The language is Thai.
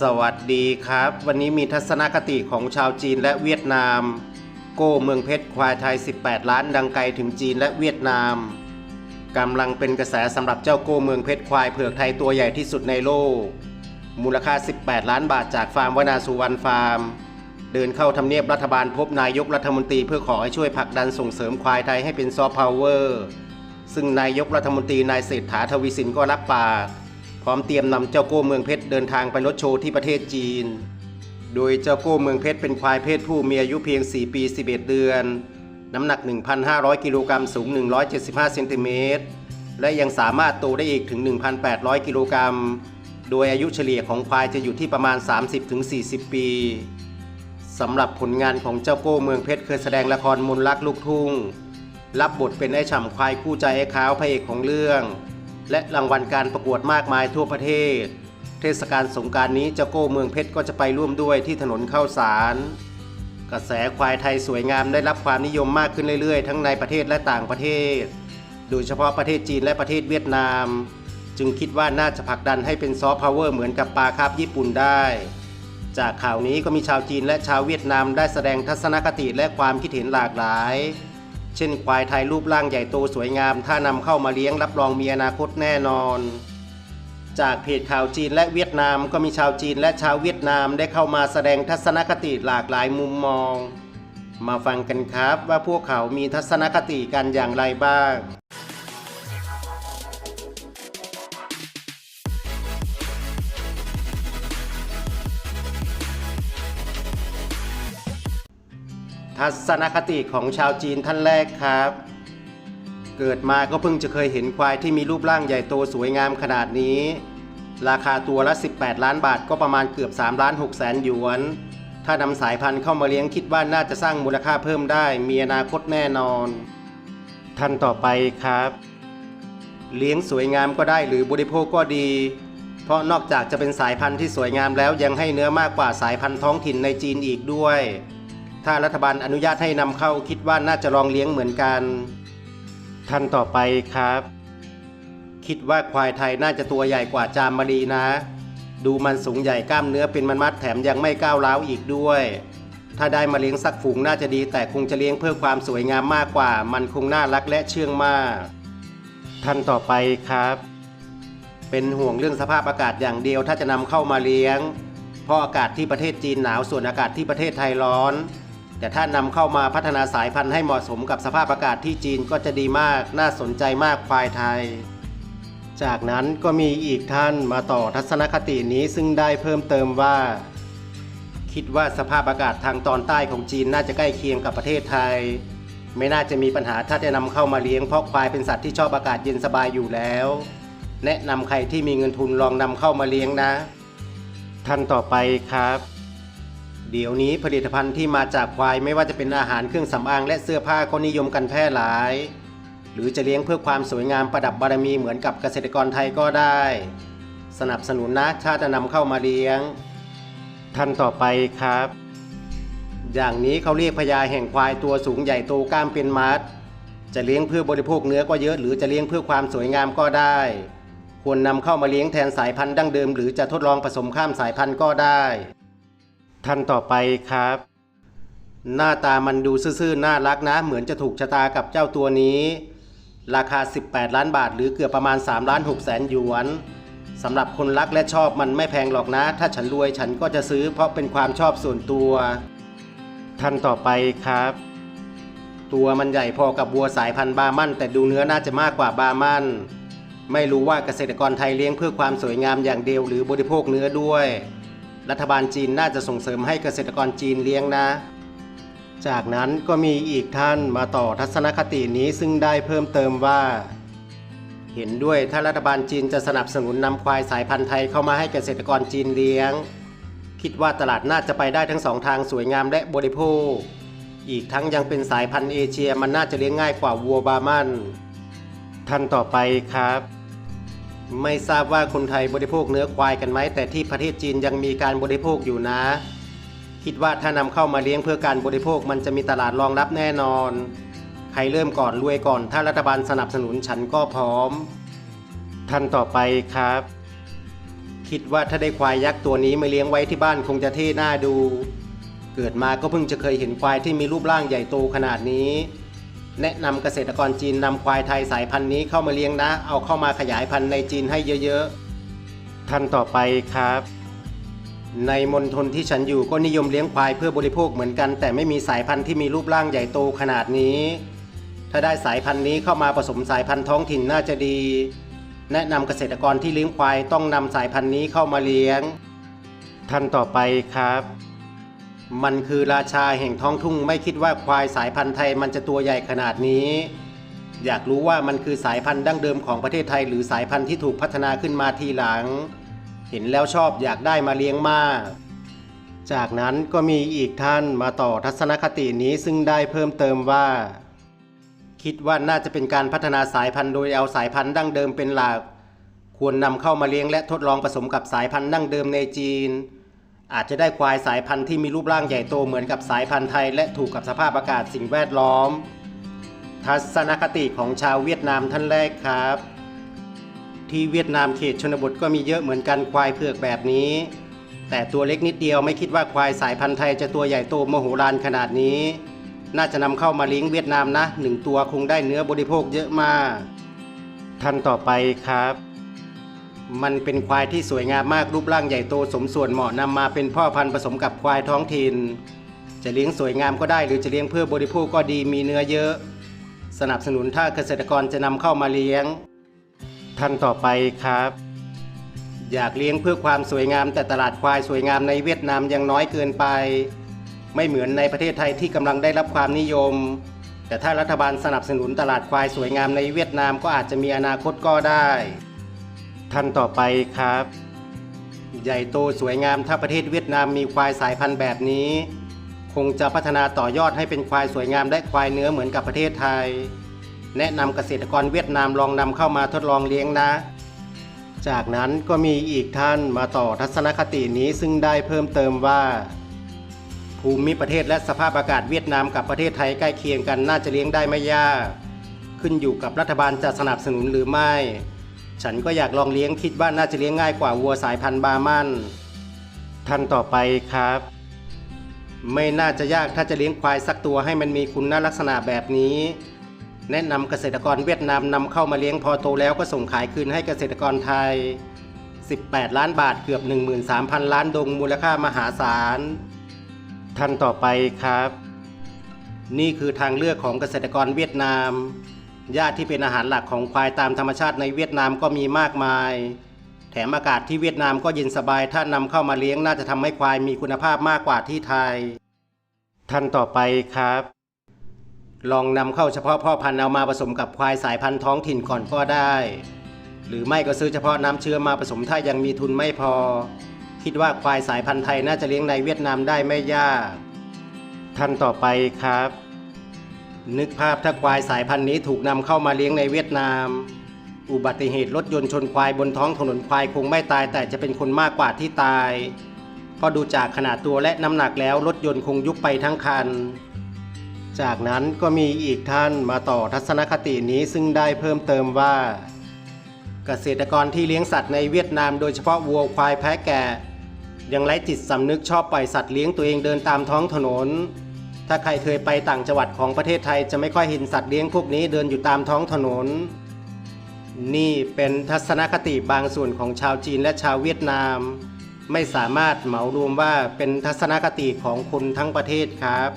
สวัสดีครับ วันนี้มีทัศนคติของชาวจีนและเวียดนาม โก้เมืองเพชรควายไทย 18 ล้านดังไกลถึงจีนและเวียดนามกำลังเป็นกระแสสำหรับเจ้าโก้เมืองเพชรควายเผือกไทยตัวใหญ่ที่สุดในโลก มูลค่า 18 ล้านบาทจากฟาร์มวนาสุวรรณฟาร์ม เดินเข้าทำเนียบรัฐบาลพบนายกรัฐมนตรีเพื่อขอให้ช่วยผลักดันส่งเสริมควายไทยให้เป็นซอฟต์พาวเวอร์ซึ่งนายกรัฐมนตรีนายเศรษฐาทวีสินก็รับปาก พร้อมเตรียมนำเจ้าโก้เมืองเพชรเดินทางไปรถโชว์ที่ประเทศจีน โดยเจ้าโก้เมืองเพชรเป็นควายเพศผู้มีอายุเพียง 4 ปี 11 เดือน น้ำหนัก 1,500 กิโลกรัมสูง 175 เซนติเมตร และยังสามารถโตได้อีกถึง 1,800 กิโลกรัม โดยอายุเฉลี่ยของควายจะอยู่ที่ประมาณ 30-40 ปีสำหรับผลงานของเจ้าโก้เมืองเพชรเคยแสดงละครมนต์รักลูกทุ่ง รับบทเป็นไอ้ฉ่ำควายคู่ใจไอ้ขาวพระเอกของเรื่อง และรางวัลการประกวดมากมายทั่วประเทศ เทศกาลสงการนี้เจ้าโก้เมืองเพชรก็จะไปร่วมด้วยที่ถนนเข้าสาร กระแสควายไทยสวยงามได้รับความนิยมมากขึ้นเรื่อยๆ ทั้งในประเทศและต่างประเทศ โดยเฉพาะประเทศจีนและประเทศเวียดนาม จึงคิดว่าน่าจะผลักดันให้เป็นซอฟต์พาวเวอร์เหมือนกับปลาคาร์ฟญี่ปุ่นได้จากข่าวนี้ก็มีชาวจีนและชาวเวียดนามได้แสดงทัศนคติและความคิดเห็นหลากหลาย เช่นควายไทยรูปร่างใหญ่โตสวยงาม ถ้านำเข้ามาเลี้ยงรับรองมีอนาคตแน่นอน จากเพจข่าวจีนและเวียดนามก็มีชาวจีนและชาวเวียดนามได้เข้ามาแสดงทัศนคติหลากหลายมุมมอง มาฟังกันครับว่าพวกเขามีทัศนคติกันอย่างไรบ้าง ทัศนคติของชาวจีนท่านแรกครับ เกิดมาก็เพิ่งจะเคยเห็นควายที่มีรูปร่างใหญ่โตสวยงามขนาดนี้ ราคาตัวละ 18 ล้านบาทก็ประมาณเกือบ3ล้าน6แสนหยวน ถ้านำสายพันธุ์เข้ามาเลี้ยงคิดว่าน่าจะสร้างมูลค่าเพิ่มได้ มีอนาคตแน่นอน ท่านต่อไปครับ เลี้ยงสวยงามก็ได้หรือบริโภคก็ดีเพราะนอกจากจะเป็นสายพันธุ์ที่สวยงามแล้วยังให้เนื้อมากกว่าสายพันธุ์ท้องถิ่นในจีนอีกด้วย ถ้ารัฐบาลอนุญาตให้นำเข้าคิดว่าน่าจะลองเลี้ยงเหมือนกันท่านต่อไปครับ คิดว่าควายไทยน่าจะตัวใหญ่กว่าจามารีนะ ดูมันสูงใหญ่กล้ามเนื้อเป็นมันมัดแถมยังไม่ก้าวร้าวอีกด้วย ถ้าได้มาเลี้ยงสักฝูงน่าจะดี แต่คงจะเลี้ยงเพื่อความสวยงามมากกว่า มันคงน่ารักและเชื่องมากท่านต่อไปครับ เป็นห่วงเรื่องสภาพอากาศอย่างเดียวถ้าจะนำเข้ามาเลี้ยง เพราะอากาศที่ประเทศจีนหนาวส่วนอากาศที่ประเทศไทยร้อน แต่ถ้านำเข้ามาพัฒนาสายพันธุ์ให้เหมาะสมกับสภาพอากาศที่จีนก็จะดีมากน่าสนใจมากควายไทย จากนั้นก็มีอีกท่านมาต่อทัศนคตินี้ซึ่งได้เพิ่มเติมว่า คิดว่าสภาพอากาศทางตอนใต้ของจีนน่าจะใกล้เคียงกับประเทศไทย ไม่น่าจะมีปัญหาถ้าจะนำเข้ามาเลี้ยงเพราะควายเป็นสัตว์ที่ชอบอากาศเย็นสบายอยู่แล้ว แนะนำใครที่มีเงินทุนลองนำเข้ามาเลี้ยงนะ ท่านต่อไปครับ เดี๋ยวนี้ผลิตภัณฑ์ที่มาจากควายไม่ว่าจะเป็นอาหารเครื่องสำอางและเสื้อผ้าก็นิยมกันแพร่หลาย หรือจะเลี้ยงเพื่อความสวยงามประดับบารมีเหมือนกับเกษตรกรไทยก็ได้ สนับสนุนนะถ้าจะนำเข้ามาเลี้ยง ท่านต่อไปครับ อย่างนี้เขาเรียกพญาแห่งควายตัวสูงใหญ่โตกล้ามเป็นมัด จะเลี้ยงเพื่อบริโภคเนื้อก็เยอะ หรือจะเลี้ยงเพื่อความสวยงามก็ได้ ควรนำเข้ามาเลี้ยงแทนสายพันธุ์ดั้งเดิม หรือจะทดลองผสมข้ามสายพันธุ์ก็ได้ ท่านต่อไปครับ หน้าตามันดูซื่อๆน่ารักนะ เหมือนจะถูกชะตากับเจ้าตัวนี้ ราคา 18 ล้านบาท หรือเกือบประมาณ3ล้าน6แสนหยวนสำหรับคนรักและชอบมันไม่แพงหรอกนะ ถ้าฉันรวยฉันก็จะซื้อเพราะเป็นความชอบส่วนตัว ท่านต่อไปครับ ตัวมันใหญ่พอกับวัวสายพันธุ์บามัน แต่ดูเนื้อน่าจะมากกว่าบามันไม่รู้ว่าเกษตรกรไทยเลี้ยงเพื่อความสวยงามอย่างเดียวหรือบริโภคเนื้อด้วย รัฐบาลจีนน่าจะส่งเสริมให้เกษตรกรจีนเลี้ยงนะ จากนั้นก็มีอีกท่านมาต่อทัศนคตินี้ซึ่งได้เพิ่มเติมว่า เห็นด้วยถ้ารัฐบาลจีนจะสนับสนุนนำควายสายพันธุ์ไทยเข้ามาให้เกษตรกรจีนเลี้ยง คิดว่าตลาดน่าจะไปได้ทั้งสองทางสวยงามและบริโภค อีกทั้งยังเป็นสายพันธุ์เอเชียมันน่าจะเลี้ยงง่ายกว่าวัวบามันท่านต่อไปครับ ไม่ทราบว่าคนไทยบริโภคเนื้อควายกันไหม แต่ที่ประเทศจีนยังมีการบริโภคอยู่นะ คิดว่าถ้านำเข้ามาเลี้ยงเพื่อการบริโภคมันจะมีตลาดรองรับแน่นอน ใครเริ่มก่อนรวยก่อน ถ้ารัฐบาลสนับสนุนฉันก็พร้อม ท่านต่อไปครับคคิดว่าถ้าได้ควายยักษ์ตัวนี้มาเลี้ยงไว้ที่บ้านคงจะเท่หน้าดู เกิดมาก็เพิ่งจะเคยเห็นควายที่มีรูปร่างใหญ่โตขนาดนี้ แนะนำเกษตรกรจีนนำควายไทยสายพันธุ์นี้เข้ามาเลี้ยงนะ เอาเข้ามาขยายพันธุ์ในจีนให้เยอะๆ ท่านต่อไปครับ ในมณฑลที่ฉันอยู่ก็นิยมเลี้ยงควายเพื่อบริโภคเหมือนกัน แต่ไม่มีสายพันธุ์ที่มีรูปร่างใหญ่โตขนาดนี้ ถ้าได้สายพันธุ์นี้เข้ามาผสมสายพันธุ์ท้องถิ่นน่าจะดี แนะนำเกษตรกรที่เลี้ยงควายต้องนำสายพันธุ์นี้เข้ามาเลี้ยง ท่านต่อไปครับ มันคือราชาแห่งท้องทุ่ง ไม่คิดว่าควายสายพันธุ์ไทยมันจะตัวใหญ่ขนาดนี้ อยากรู้ว่ามันคือสายพันธุ์ดั้งเดิมของประเทศไทย หรือสายพันธุ์ที่ถูกพัฒนาขึ้นมาทีหลัง เห็นแล้วชอบอยากได้มาเลี้ยงมาก จากนั้นก็มีอีกท่านมาต่อทัศนคตินี้ซึ่งได้เพิ่มเติมว่า คิดว่าน่าจะเป็นการพัฒนาสายพันธุ์โดยเอาสายพันธุ์ดั้งเดิมเป็นหลัก ควรนำเข้ามาเลี้ยงและทดลองผสมกับสายพันธุ์ดั้งเดิมในจีน อาจจะได้ควายสายพันธุ์ที่มีรูปร่างใหญ่โตเหมือนกับสายพันธุ์ไทย และถูกกับสภาพอากาศสิ่งแวดล้อม ทัศนคติของชาวเวียดนามท่านแรกครับ ที่เวียดนามเขตชนบทก็มีเยอะเหมือนกันควายเผือกแบบนี้ แต่ตัวเล็กนิดเดียวไม่คิดว่าควายสายพันธุ์ไทยจะตัวใหญ่โตมโหฬารขนาดนี้ น่าจะนำเข้ามาเลี้ยงเวียดนามนะหนึ่งตัวคงได้เนื้อบริโภคเยอะมากท่านต่อไปครับ มันเป็นควายที่สวยงามมากรูปร่างใหญ่โตสมส่วนเหมาะนำมาเป็นพ่อพันธุ์ผสมกับควายท้องถิ่น จะเลี้ยงสวยงามก็ได้หรือจะเลี้ยงเพื่อบริโภคก็ดีมีเนื้อเยอะ สนับสนุนถ้าเกษตรกรจะนำเข้ามาเลี้ยง ท่านต่อไปครับ อยากเลี้ยงเพื่อความสวยงามแต่ตลาดควายสวยงามในเวียดนามยังน้อยเกินไป ไม่เหมือนในประเทศไทยที่กำลังได้รับความนิยม แต่ถ้ารัฐบาลสนับสนุนตลาดควายสวยงามในเวียดนามก็อาจจะมีอนาคตก็ได้ ท่านต่อไปครับ ใหญ่โตสวยงามถ้าประเทศเวียดนามมีควายสายพันธุ์แบบนี้ คงจะพัฒนาต่อยอดให้เป็นควายสวยงามและควายเนื้อเหมือนกับประเทศไทย แนะนำเกษตรกรเวียดนามลองนำเข้ามาทดลองเลี้ยงนะ จากนั้นก็มีอีกท่านมาต่อทัศนคตินี้ซึ่งได้เพิ่มเติมว่า ภูมิประเทศและสภาพอากาศเวียดนามกับประเทศไทยใกล้เคียงกันน่าจะเลี้ยงได้ไม่ยาก ขึ้นอยู่กับรัฐบาลจะสนับสนุนหรือไม่ ฉันก็อยากลองเลี้ยงคิดว่าน่าจะเลี้ยงง่ายกว่าวัวสายพันธุ์บาร์มันท่านต่อไปครับ ไม่น่าจะยากถ้าจะเลี้ยงควายสักตัวให้มันมีคุณลักษณะแบบนี้ แนะนำเกษตรกรเวียดนามนำเข้ามาเลี้ยงพอโตแล้วก็ส่งขายคืนให้เกษตรกรไทย 18 ล้านบาทเกือบ 13,000 ล้านดงมูลค่ามหาศาลท่านต่อไปครับ นี่คือทางเลือกของเกษตรกรเวียดนาม หญ้าที่เป็นอาหารหลักของควายตามธรรมชาติในเวียดนามก็มีมากมาย แถมอากาศที่เวียดนามก็เย็นสบาย ถ้านำเข้ามาเลี้ยงน่าจะทำให้ควายมีคุณภาพมากกว่าที่ไทย ท่านต่อไปครับ ลองนำเข้าเฉพาะพ่อพันธุ์เอามาผสมกับควายสายพันธุ์ท้องถิ่นก่อนก็ได้ หรือไม่ก็ซื้อเฉพาะน้ำเชื้อมาผสมถ้ายังมีทุนไม่พอ คิดว่าควายสายพันธุ์ไทยน่าจะเลี้ยงในเวียดนามได้ไม่ยาก ท่านต่อไปครับ นึกภาพถ้าควายสายพันธุ์นี้ถูกนำเข้ามาเลี้ยงในเวียดนาม อุบัติเหตุรถยนต์ชนควายบนท้องถนนควายคงไม่ตาย แต่จะเป็นคนมากกว่าที่ตาย เพราะดูจากขนาดตัวและน้ำหนักแล้วรถยนต์คงยุบไปทั้งคัน จากนั้นก็มีอีกท่านมาต่อทัศนคตินี้ซึ่งได้เพิ่มเติมว่า เกษตรกรที่เลี้ยงสัตว์ในเวียดนามโดยเฉพาะวัวควายแพะแกะยังไร้จิตสำนึกชอบปล่อยสัตว์เลี้ยงตัวเองเดินตามท้องถนน ถ้าใครเคยไปต่างจังหวัดของประเทศไทยจะไม่ค่อยเห็นสัตว์เลี้ยงพวกนี้เดินอยู่ตามท้องถนน นี่เป็นทัศนคติบางส่วนของชาวจีนและชาวเวียดนาม ไม่สามารถเหมารวมว่าเป็นทัศนคติของคนทั้งประเทศครับ